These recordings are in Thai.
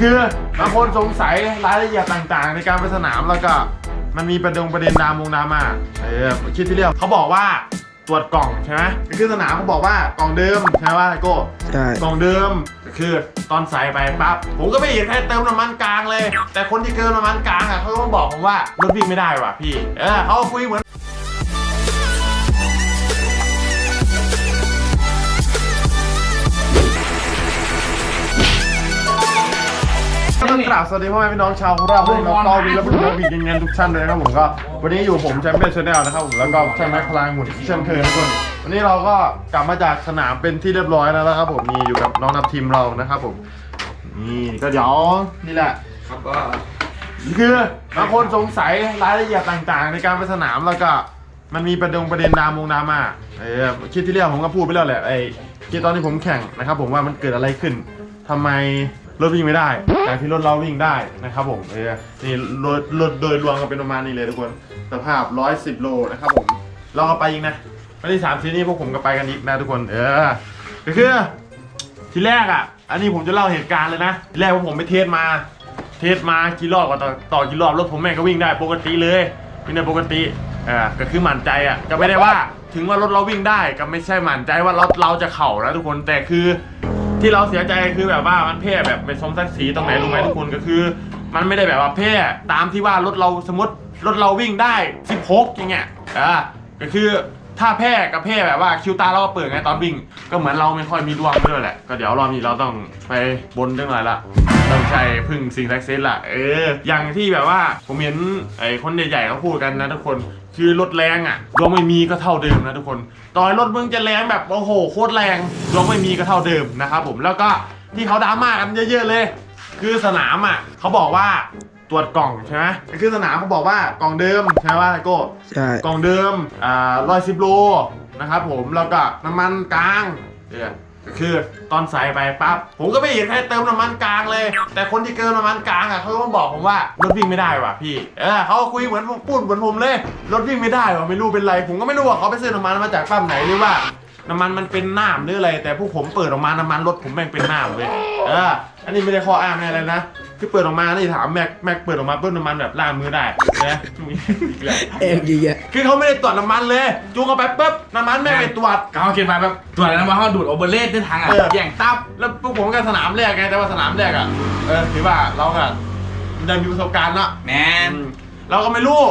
คือบางคนสงสัยรายละเอียดต่างๆ ในการไปสนามแล้วก็มันมีประเด็นประเด็นดรามงดราม่าเออคิดที่เรียกเขาบอกว่าตรวจกล่องใช่ไหมไปขึ้นสนามเขาบอกว่ากล่องเดิมใช่ไหมว่าไอโก้ใช่กล่องเดิมก็คือตอนใส่ไปปั๊บผมก็ไม่เห็นใครเติมน้ำมันกลางเลย แต่คนที่เติมน้ำมันกลางอะเขาก็มาบอกผมว่ารถวิ่งไม่ได้ว่ะพี่เออเขาก็คุยเหมือน ต้องกราบสวัสดีพ่อแม่พี่น้องชาวโคราชพวกน้องต้อวีและพวกน้องบีกันงานทุกท่านเลยนะครับผมก็วันนี้อยู่ผมแชมเปี้ยนชาแนลนะครับผมแล้วก็ช่างแม็กพลังหมุนเช่นเคยทุกคนวันนี้เราก็กลับมาจากสนามเป็นที่เรียบร้อยแล้วนะครับผมมีอยู่กับน้องนับทีมเรานะครับผมนี่ก็เดี๋ยวนี่แหละครับก็คือบางคนสงสัยรายละเอียดต่างๆ ในการไปสนามแล้วก็มันมีประเด็นประเด็นดรามงดราม่าเออคลิปที่แล้วผมก็พูดไปแล้วแหละไอ้คลิปตอนที่ผมแข่งนะครับผมว่ามันเกิดอะไรขึ้นทำไม รถวิ่งไม่ได้ แต่ที่รถเราวิ่งได้นะครับผมเออนี่รถรถโดยรวมก็เป็นประมาณนี้เลยทุกคนสภาพ 110 โลนะครับผมเราก็ไปอีกนะวันที่สามซีนี่พวกผมก็ไปกันอีกนะทุกคนเออก็คือทีแรกอะ อันนี้ผมจะเล่าเหตุการณ์เลยนะทีแรกว่าผมไปเทสมา เทสมากี่รอบก็ต่อต่อกี่รอบรถผมแม่งก็วิ่งได้ปกติเลยวิ่งได้ปกติอ่าก็คือหมั่นใจอะก็ไม่ได้ว่าถึงว่ารถเราวิ่งได้ก็ไม่ใช่หมั่นใจว่าเราเราจะเข่านะทุกคนแต่คือ ที่เราเสียใจคือแบบว่ามันเพ่แบบไปสมศักดิ์ศรีตรงไหนรู้ไหมทุกคนก็คือ มันไม่ได้แบบว่าเพ่ตามที่ว่ารถเราสมมติรถเราวิ่งได้ 16 อย่างเงี้ยอ่าก็คือถ้าแพ้กับแพ้แบบว่าคิวตาเราเปิดไงตอนวิ่ง ก็เหมือนเราไม่ค่อยมีดวงด้วยแหละ ก็เดี๋ยวรอบนี้เราต้องไปบนเรื่องหน่อยละต้องใช้พึ่งสิ่งศักดิ์สิทธิ์ละเออ อย่างที่แบบว่าผมเห็นไอ้คนใหญ่ๆเขาพูดกันนะทุกคน คือรถแรงอะดวงไม่มีก็เท่าเดิมนะทุกคนต่อยรถมึงจะแรงแบบโอ้โหโคตรแรงดวงไม่มีก็เท่าเดิมนะครับผมแล้วก็ที่เขาดราม่ากันเยอะๆเลย คือสนามอะเขาบอกว่าตรวจกล่องใช่ไหมคือสนามเขาบอกว่ากล่องเดิมใช่ไหมว่าไอโก้ใช่กล่องเดิมอ่าร้อยสิบโลนะครับผมแล้วก็น้ำมันกลางเนี่ยก็ คือตอนใส่ไปปั๊บผมก็ไม่เห็นใครเติมน้ำมันกลางเลย แต่คนที่เติมน้ำมันกลางอะเขาก็มาบอกผมว่ารถวิ่งไม่ได้ว่ะพี่เออเขาก็คุยเหมือนพูดเหมือนผมเลยรถวิ่งไม่ได้ว่ะไม่รู้เป็นไร ผมก็ไม่รู้ว่าเขาไปซื้อน้ำมันมาจากปั๊มไหนหรือว่าน้ำมันมันเป็นน้ำหรืออะไร แต่พวกผมเปิดออกมาน้ำมันรถผมแม่งเป็นน้ำเลยเอออันนี้ไม่ได้ข้ออ้างอะไรนะ คือเปิดออกมานี่ถามแม็กแม็กเปิดออกมาเปิดน้ำมันแบบล้างมือได้นะเอ็มดีอะคือเขาไม่ได้ตรวจน้ำมันเลยจูงเข้าไปปุ๊บน้ำมันไม่ไปตรวจเขาเขียนมาแบบตรวจอะไรนะว่าเขาดูดโอเบอร์เลสได้ทางอะเออแย่งตับแล้วพวกผมก็สนามแรกไงแต่ว่าสนามแรกอะเออถือว่าเราก็ได้มีประสบการณ์เนาะแมนอืมเราก็ไม่รู้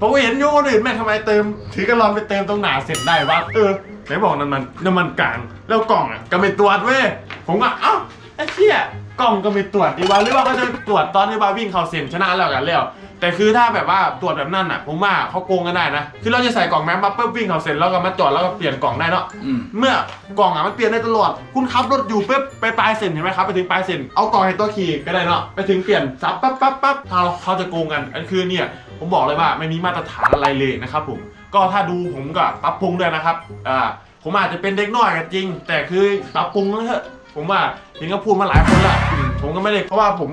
ผมก็เห็นอยูคนอื่นแม่งทำไมเติม ถือกระลอนไปเติมตรงหนาเสร็จได้วะเออไหนบอกน้ำมันน้ำมันกลางแล้วกล่องอะก็ไม่ตรวจเว้ยผมก็เอ้าไอ้เหี้ย กล่องก็ไม่ตรวจดีวะหรือว่าเขาจะตรวจตอนที่ว่าวิ่งเข้าเส้นชนะแล้วกันแล้ว แต่คือถ้าแบบว่าตรวจแบบนั้นอะผมว่าเขาโกงกันได้นะ คือเราจะใส่กล่องแม็กมาปุ๊บวิ่งเข้าเส้นแล้วก็มาจอดแล้วก็เปลี่ยนกล่องได้เนาะ อืม เมื่อกล่องอะมันเปลี่ยนได้ตลอด คุณขับรถอยู่ปุ๊บไปปลายเส้นเห็นไหมครับ ไปถึงปลายเส้นเอากล่องให้ตัวขี่ก็ได้เนาะ ไปถึงเปลี่ยนซับปั๊บปั๊บปั๊บเขาเขาจะโกงกัน อันคือเนี่ยผมบอกเลยว่าไม่มีมาตรฐานอะไรเลยนะครับผม ก็ถ้าดูผมก็ปรับปรุงด้วยนะครับ อ่า ผมอาจจะเป็นเด็กน้อยก็จริง แต่คือปรับปรุงนะเถอะ ผมว่าเห็นเขาพูดมาหลายคนละอืมผมก็ไม่ได้เพราะว่าผม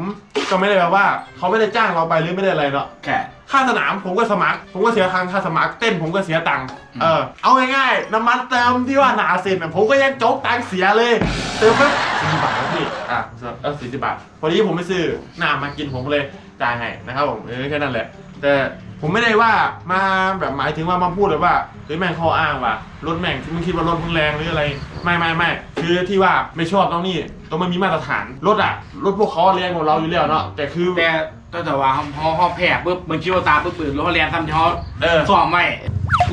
ก็ไม่ได้แบบว่าเขาไม่ได้จ้างเราไปหรือไม่ได้อะไรเนาะ แค่ ค่าสนามผมก็สมัคร ผมก็เสียทางค่าสมัครเต้นผมก็เสียตังค์อืม เออเอาง่ายๆน้ำมันเติมที่ว่าหนาเซ็นน่ะผมก็ยังโจ๊กตังค์เสียเลยเติมปุ๊บสี่บาทนะพี่อะเออสี่สิบบาทพอดีผมไปซื้อน้ำมากินผมก็เลยจ่ายให้นะครับผมเออแค่นั้นแหละ แต่ ผมไม่ได้ว่ามาแบบหมายถึงว่ามาพูดเลยว่าเฮ้ยแม่งข้ออ้างว่ารถแม่งที่มึงคิดว่ารถมึงแรงหรืออะไร ไม่ไม่ไม่คือที่ว่าไม่ชอบตรงนี้ต้องมันมีมาตรฐานรถอะรถพวกเขาแรงกว่าเราอยู่แล้วเนาะแต่คือ แต่ก็แต่ว่าเขาเขาเขาแพ้ปุ๊บมันคิดว่าตาปุ๊บปืนรถเขาเรียนทำที่เขาเออซ่อมไว้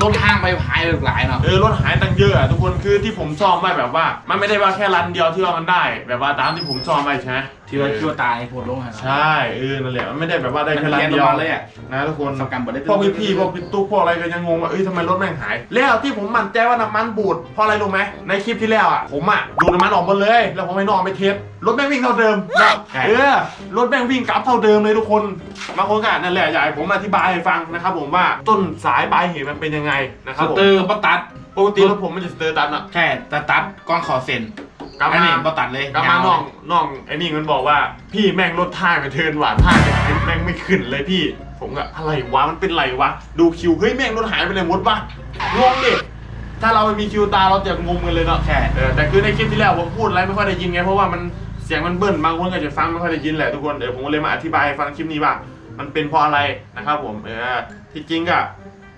รถห้างไปหายหลายเนาะ เออรถหายตังค์เยอะอะทุกคนคือที่ผมซ่อมไว้แบบว่า มันไม่ได้ว่าแค่รันเดียวที่ว่ามันได้ แบบว่าตามที่ผมซ่อมไว้ใช่ไหมที่ว่าคิดว่าตายโผล่ลงให้ใช่เออนั่นแหละมันไม่ได้แบบว่าได้มันแค่รันเรียนเดีปยวระมาณเลยอะนะทุกคนสกรรมบ่ได้พวกพี่พี่ๆพวกพี่ตุ๊กพวกอะไรก็ยังงงว่าเอ้ยทำไมรถแม่งหาย แล้วที่ผมมั่นใจว่าน้ำมันบูดเพราะอะไรรู้ไหมในคลิปที่แล้วอะผมอะดูดน้ำมันออกหมดเลย แล้วผมไปนอนไปเทสรถแม่งวิ่งเท่าเดิมนะเออรถแม่งวิ่งกลับเท่าเดิมเลยทุกคนบางคนก็นั่นแหละอยากให้ผมอธิบายให้ฟังนะครับผมว่าต้นสายปลายเหตุมันเป็นยังไงนะคสรับผมเตอร์บัตัด ปกติรถผมมันจะสเตอร์ตันอะแค่ตาตัดก้อนขอเซ็นกลับอันมานี้บัตัดเลยกลับมาน้องน้องไอ้นี่มันบอกว่าพี่แม่งรถท่ากับเทิร์นหวานท่าจะขึ้นแม่งไม่ขึ้นเลยพี่ ผมก็อะไรวะมันเป็นไรวะ ดูคิวเฮ้ยแม่งรถหายไปไหนหมดวะงงดิถ้าเราไม่มีคิวตาเราจะงงกันเลยเนาะใช่ เออแต่คือในคลิปที่แล้วผมพูดอะไรไม่ค่อยได้ยินไงเพราะว่ามันเสียงมันเบิ้ลบางคนก็จะฟังไม่ค่อยได้ยินแหละทุกคนเดี๋ยวผมก็เลยมาอธิบายให้ฟังคลิปนี้ว่ามันเป็นเพราะอะไรนะครับผมเออที่จริงก็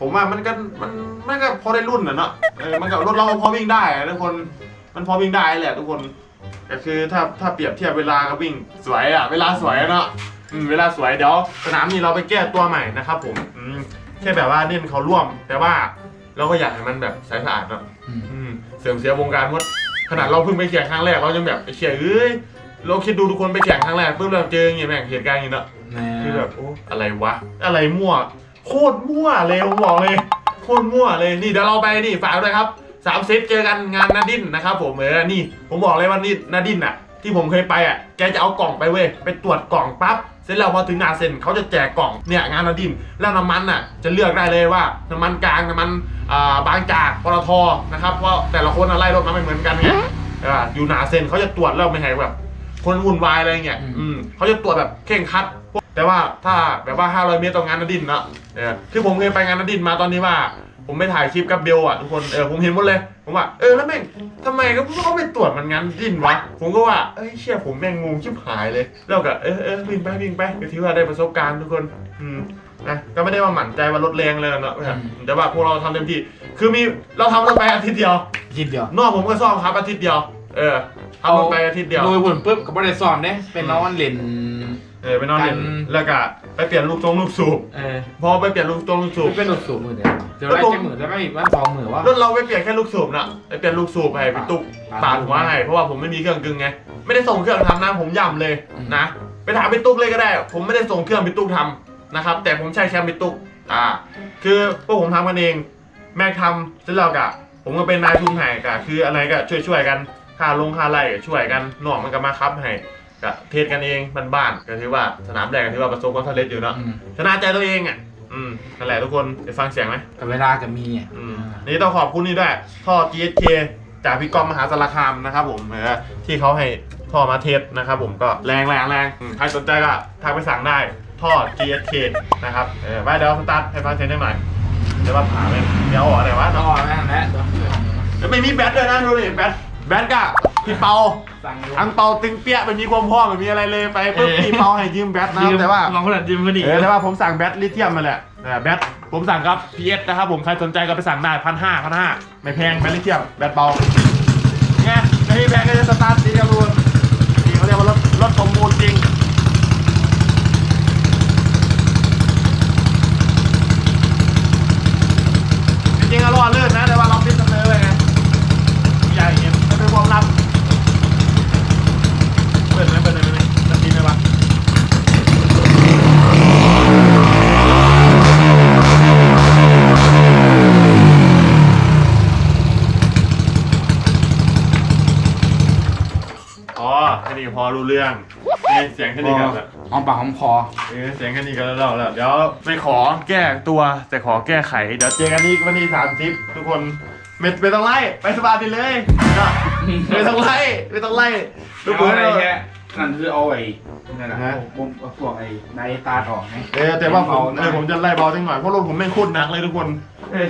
ผมว่ามันก็มันมันก็พอได้รุ่นนะเนาะเออมันก็รถเราก็พอวิ่งได้อะทุกคนมันพอวิ่งได้แหละทุกคนก็คือถ้าถ้าเปรียบเทียบเวลาก็วิ่งสวยอะเวลาสวยอะเนาะอืมเวลาสวยเดี๋ยวสนามนี้เราไปแก้ตัวใหม่นะครับผมอืมแค่แบบว่าเล่นเขาร่วม แต่ว่าเราก็อยากให้มันแบบใสสะอาดเนาะอืม อืมเสื่อมเสียวงการหมดขนาดเราเพิ่งไปแข่งครั้งแรกเรายังแบบไอ้เชี่ยเอ้ยเราคิดดูทุกคนไปแข่งครั้งแรกปุ๊บเราเจออย่างเงี้ยแม่งเหตุการณ์อย่างนี้เนาะ แม่คือแบบโอ้อะไรวะ อะไรมั่ว โคตรมั่วเลยผมบอกเลย โคตรมั่วเลยนี่เดี๋ยวเราไปนี่ฝากด้วยครับสามเซตเจอกันงานนาดินนะครับผมเออนี่ผมบอกเลยว่านี่นาดินอะ ที่ผมเคยไปอะแกจะเอากล่องไปเว้ยไปตรวจกล่องปั๊บเสร็จแล้วพอถึงหนาเซ็นเขาจะแจกกล่องเนี่ยงานนาดินแล้วน้ำมันอะจะเลือกได้เลยว่าน้ำมันกลางน้ำมันอ่าบางจากปตทนะครับเพราะแต่ละคนอะไรรถมันไม่เหมือนกันไงเอออยู่หนาเซ็นเขาจะตรวจแล้วไม่ให้แบบ คนวุ่นวายอะไรเงี้ยอืมเขาจะตรวจแบบเข่งคัด แต่ว่าถ้าแบบว่า 500 เมตรตรงงานนดินเนาะเออคือผมเคยไปงานนดินมาตอนนี้ว่า ผมไปถ่ายคลิปกับเบลอะทุกคนเออผมเห็นหมดเลย ผมว่าเออแล้วแม่งทำไมก็เขาไปตรวจมันงานดินวะผมก็ว่าเอ้ยเชี่ยผมแม่งงงชิบหายเลย แล้วก็เออเออวิ่งไปวิ่งไปก็ถือว่าได้ประสบการณ์ทุกคนอืมนะก็ไม่ได้ว่าหมั่นใจว่ารถแรงเลยเนาะแต่ว่าพวกเราทำเต็มที่คือมีเราทำรถไปอาทิตย์เดียวคิดเดียวนอกผมก็ซ่อมครับอาทิตย์เดียว เออทำรถไปอาทิตย์เดียวโดยหุ่นปุ๊บก็ไม่ได้ซ้อมเด้เป็นน้องเล่น เออไปนอนเล่นกันแล้วก็ไปเปลี่ยนลูกทรงลูกสูบเออพอไปเปลี่ยนลูกทรงลูกสูบเป็นหลุดสูบมือเดียวเดี๋ยวไล่แค่มือแล้วไม่วันสองมือวะรถเราไปเปลี่ยนแค่ลูกสูบนะไปเปลี่ยนลูกสูบให้พี่ตุ๊กปาดปาดหัวให้เพราะว่าผมไม่มีเครื่องกึ่งไงไม่ได้ส่งเครื่องทำนะผมย่ำเลยอืมนะไปถามพี่ตุ๊กเลยก็ได้ ผมไม่ได้ส่งเครื่องพี่ตุ๊กทำนะครับ แต่ผมใช้แชมป์พี่ตุ๊กอ่า คือพวกผมทำกันเอง แม่ทำเสร็จแล้วกะผมก็เป็นนายทุนให้กะคืออะไรก็ช่วยๆกันค่าลงค่าไล่ก็ช่วยกันน้องมันก็มาคับให้ ก็เทศกันเองบ้านๆก็ถือว่าสนามแรกก็ถือว่าประสบความสำเร็จอยู่เนาะอืมชนะใจตัวเองอะอืมนั่นแหละทุกคนไปฟังเสียงไหมกับเวลากับมีอะอืมนี่ต้องขอบคุณนี่ด้วยท่อ GSK จากพี่กอมมหาสารคามนะครับผมเออที่เขาให้ท่อมาเทสนะครับผมก็แรงแรงแรงอืมใครสนใจก็ทักไปสั่งได้ท่อ GSK นะครับเออไปเดี๋ยวสตาร์ทให้ฟังเสียงได้หน่อยเดี๋ยวว่าผ่าเลยเดี๋ยวอ๋ออะไรวะต้องเนาะออกแม่นแล้วแล้วไม่มีแบตด้วยนะดูดิแบตแบตก็พี่เปา สั่งอยู่อังเปาตึงเปี้ยไม่มีความพร้อมไม่มีอะไรเลยไปปุ๊บเออ พี่เปาให้ยืมแบตนะครับแต่ว่า ลองคนละจิมมาดิเออแต่ว่าผมสั่งแบตลิเธียมมาแหละเออแบตผมสั่งครับ PS นะครับผมใครสนใจก็ไปสั่งได้พันห้าพันห้าไม่แพงแบตลิเธียมแบตเบาไงไม่แพงก็จะสตาร์ทดีครับทุกคนนี่เขาเรียกว่ารถรถสมบูรณ์จริง จริงๆก็รอดเลื่อนนะ แต่ว่าเราพิดเสนอเลยไงใหญ่เงี้ยมันเป็นความลับเปิดไหมเปิดไหมเปิดไหมจะดีไหมวะ อ๋อแค่นี้ก็พอ รู้เรื่องนี่เสียงแค่นี้กันแล้วหอมปากหอมคอ เออเสียงแค่นี้ก็แล้วแล้วเดี๋ยวไม่ขอแก้ตัวแต่ขอแก้ไข เดี๋ยวเจอกันนี่วันที่สามสิบทุกคนไม่ไม่ต้องไล่ไปสบายไปเลยนะไม่ต้องไล่ไม่ต้องไล่ทุกคนเอาอะไรแค่นั่นคือเอาไอ้นั่นแหละฮะ ผมเอาพวกไอ้ไดตาดออกไง เออแต่ว่าผมเบาๆเออผมจะไล่เบาจังหน่อยเพราะรถผมแม่งโคตรหนักเลยทุกคน เอ้ย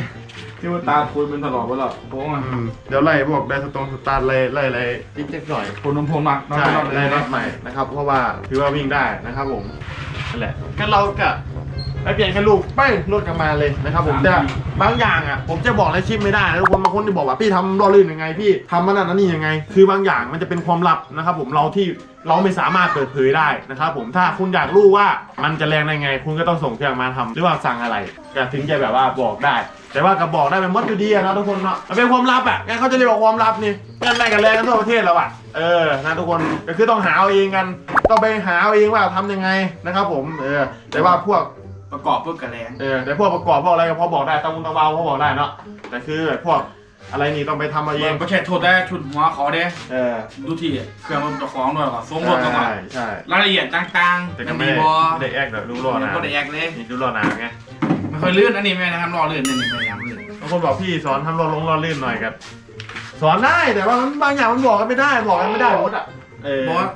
ที่ว่าตาคุยเป็นตลอดว่าหรอโป้งอะอืมเดี๋ยวไล่พวกได้สตรงสตาร์ทไล่ไล่ไล่จิ๊กเจ๊กหน่อยคนน้ำพงหนักนอนใช่นอนเลได้ยรถใหม่นะครับ เพราะว่าถือว่าวิ่งได้นะครับผมนั่นแหละงั้นเราก็ ไปเปลี่ยนแค่ลูกไปรถกลับมาเลยนะครับผมแต่บางอย่างอะผมจะบอกในชิปไม่ได้นะทุกคนบางคนที่บอกว่าพี่ทำรอลื่นยังไงพี่ทำมันนั่นนี่ยังไง คือบางอย่างมันจะเป็นความลับนะครับผมเราที่เราไม่สามารถเปิดเผยได้นะครับผมถ้าคุณอยากรู้ว่ามันจะแรงได้ไง คุณก็ต้องส่งเครื่องมาทำหรือว่าสั่งอะไรก็ถึงจะแบบว่าบอกได้ แต่ว่าก็บอกได้เป็นมดอยู่ดีอะนะทุกคนเนาะมันเป็นความลับอะงั้นเขาจะเรียกว่าความลับนี่งั้นได้กันแรงกันทั่วประเทศแล้วอะเออนะทุกคนก็คือต้องหาเอาเองกันต้องไปหาเอาเองว่าทำยังไงนะครับผมเออแต่ว่าพวก ประกอบเพื่อกระแรงเออแต่พวกประกอบพวกอะไรก็พอบอกได้ตะมุงตะเบาพอบอกได้เนาะแต่คือพวกอะไรนี่ต้องไปทำเอาเอเองงก็ใช้โทษได้ชุดหัวเขาเด้ เออดูที่เครื่องรถเจ้าของด้วยก็ทรงรถแล้วก็ใช่ใช่รายละเอียดต่างแต่ๆก็มันไม่ดีได้บอไม่ได้แอกแบบรู้รอนะก็ได้แยกเลย นี่รู้รอหนาไงไม่ค่อยลื่นอันนี้ไม่นะครับรอลื่นนี่นี่ไม่ยำลื่นบางคนบอกพี่สอนทำรอลงรอลื่นหน่อยครับสอนได้แต่ว่ามันบางอย่างมันบอกกันไม่ได้บอกกันไม่ได้หมดอะ เออ บอกว่า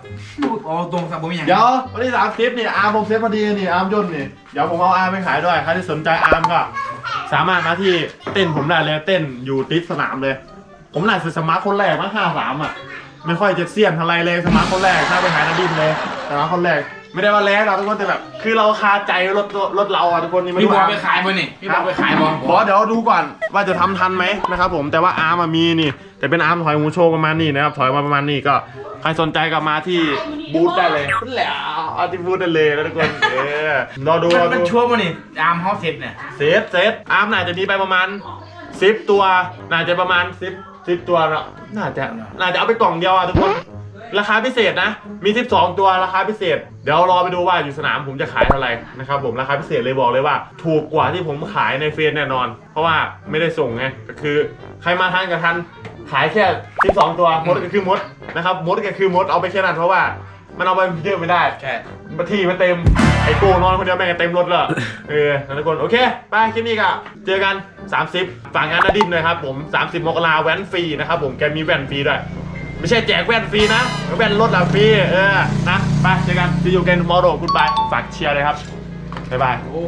เอาตรงสับผมอย่างเดี๋ยววันที่สามสิบนี่อาร์มผมเซฟพอดีนี่อาร์มย่นนี่เดี๋ยวผมเอาอาร์มไปขายด้วยใครที่สนใจอาร์มก็สามารถมาที่เต้นผมได้เลยเต้นอยู่ติดสนามเลย ผมน่าจะสมัครคนแรกมั้งห้าสามอะไม่ค่อยจะเสี่ยงอะไรเลยสมาร์ทคนแรกถ้าไปหานาดินเลยสมาร์ทคนแรก ไม่ได้ว่าแรงเราทุกคนแต่แบบ คือเราคาใจรถรถเราอะทุกคนนี่ไม่พี่รู้บอลอาร์มไปขายบอลนี่พี่บอลไปขายบอลบอสเดี๋ยวดูก่อนว่าจะทำทันไหมนะครับผมแต่ว่าอาร์มอะมีนี่ แต่เป็นอาร์มถอยหมูโชว์ประมาณนี้นะครับถอยมาประมาณนี้ก็ใครสนใจก็มาที่บูธได้เลยนั่นแหละเอาที่บูธได้เลยนะทุกคนเออรอดูรอมันดู ชัวร์มานี่อาร์มฮอสเซ็ตเนี่ย เซตเซตอาร์มน่าจะมีไปประมาณสิบตัว น่าจะประมาณสิบสิบตัวเนาะน่าจะน่าจะเอาไปกล่องเดียวอะทุกคน ราคาพิเศษนะ มี 12 ตัวราคาพิเศษ เดี๋ยวรอไปดูว่าอยู่สนามผมจะขายเท่าไหร่นะครับผมราคาพิเศษเลยบอกเลยว่า ถูกกว่าที่ผมขายในเฟซแน่นอน เพราะว่าไม่ได้ส่งไงก็คือ ใครมาทันกับทันขายแค่ 12 ตัวมดก็คือมดนะครับมดก็คือมดเอาไปแค่นั้นเพราะว่ามันเอาไปเยอะไม่ได้ใช่ที่มันเต็ม ไอ้กูนอนคนเดียวแม่งก็เต็มรถแล้วเออทุกคน โอเค ไปคลิปนี้ก็เจอกัน 30 ฝากงานนาดินเลยครับผม 30 มกราแว่นฟรีนะครับผม แกมีแว่นฟรีด้วย ไม่ใช่แจกแว่นฟรีนะ แว่นรถละฟรีเออนะไปเจอกัน see you again tomorrow goodbye ฝากเชียร์เลยครับบ๊ายบายโอ้